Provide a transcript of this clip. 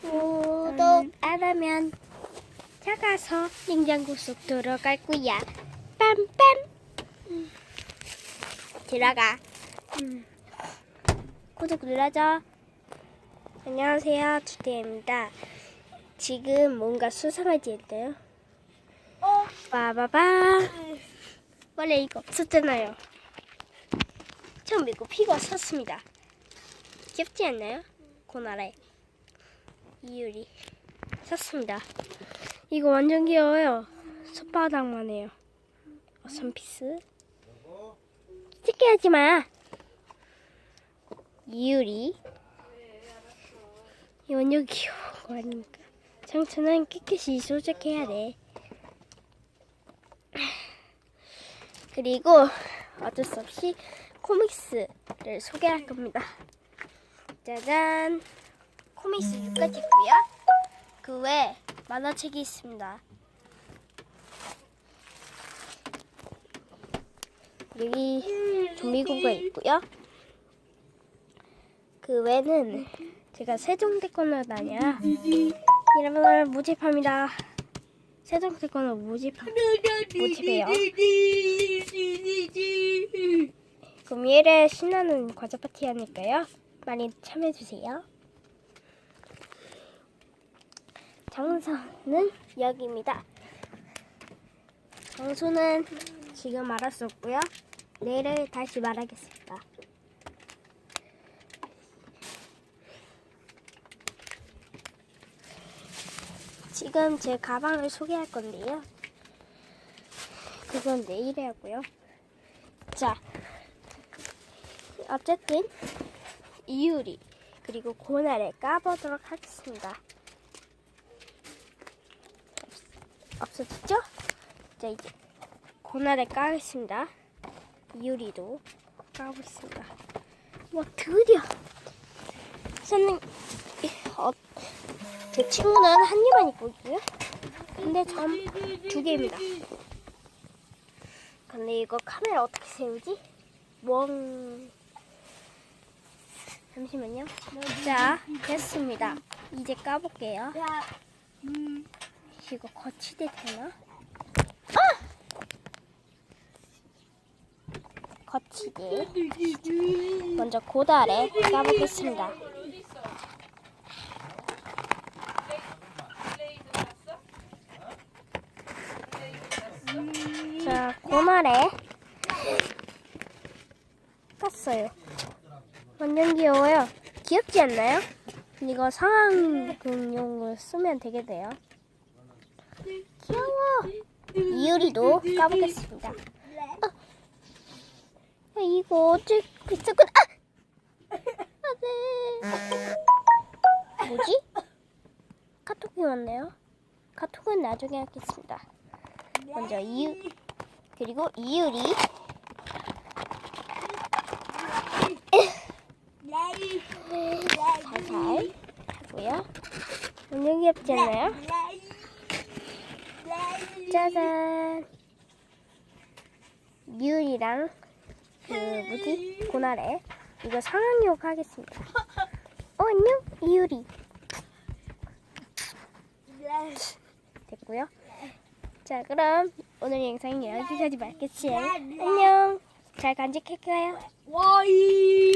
구독 안 하면 작아서 냉장고 속 들어갈 거야. 빰빰. 음. 들어가. 음. 구독 눌러줘. 안녕하세요, 주대입니다. 지금 뭔가 수상하지 않나요? 어? 빠바바. 원래 이거 없었잖아요. 처음 이거 피가 섰습니다. 귀엽지 않나요? 고나라에 이유리 샀습니다. 이거 완전 귀여워요. 손바닥만 해요. 어, 선피스. 찍게 하지 마. 이유리. 이 완전 귀여운 거 아닙니까? 상처는 깨끗이 소독해야 돼. 그리고 어쩔 수 없이 코믹스를 소개할 겁니다. 짜잔! 코믹스 6가지 있고요. 그 외에 만화책이 있습니다. 여기 좀비고가 있고요. 그 외에는 제가 세종대권을 다녀야 여러분을 모집합니다. 세종대권을 모집 모집해요. 금요일에 신나는 과자 파티 하니까요. 많이 참여해주세요. 장소는 여기입니다. 장소는 지금 말할 수 없고요. 내일 다시 말하겠습니다. 지금 제 가방을 소개할 건데요. 그건 내일 하고요. 자, 어쨌든 이유리 그리고 고나를 까보도록 하겠습니다. 없- 없어졌죠? 자 이제 고나를 까겠습니다. 이유리도 까보겠습니다. 와 드디어 선생 어, 제 친구는 한 입만 입고 있고요. 근데 전 두 개입니다. 근데 이거 카메라 어떻게 세우지? 멍. 잠시만요. 자, 됐습니다. 이제 까볼게요. 이거 거치대 되나? 아! 거치대. 먼저 고다래 까보겠습니다. 자, 고말에 깠어요. 완전 귀여워요. 귀엽지 않나요? 이거 상황용으로 쓰면 되게 돼요. 귀여워. 이유리도 까보겠습니다. 어. 아, 이거 어째 비싸군? 아! 아, 네. 뭐지? 카톡이 왔네요. 카톡은 나중에 하겠습니다. 먼저 이유 그리고 이유리 하고요. 완전 귀엽지 않나요? 짜잔 이유리랑 그 뭐지 고나래 이거 상황욕 하겠습니다. 어 안녕 이유리 됐고요. 자 그럼 오늘 영상은 여기까지 마겠지 안녕 잘 간직할까요? 와이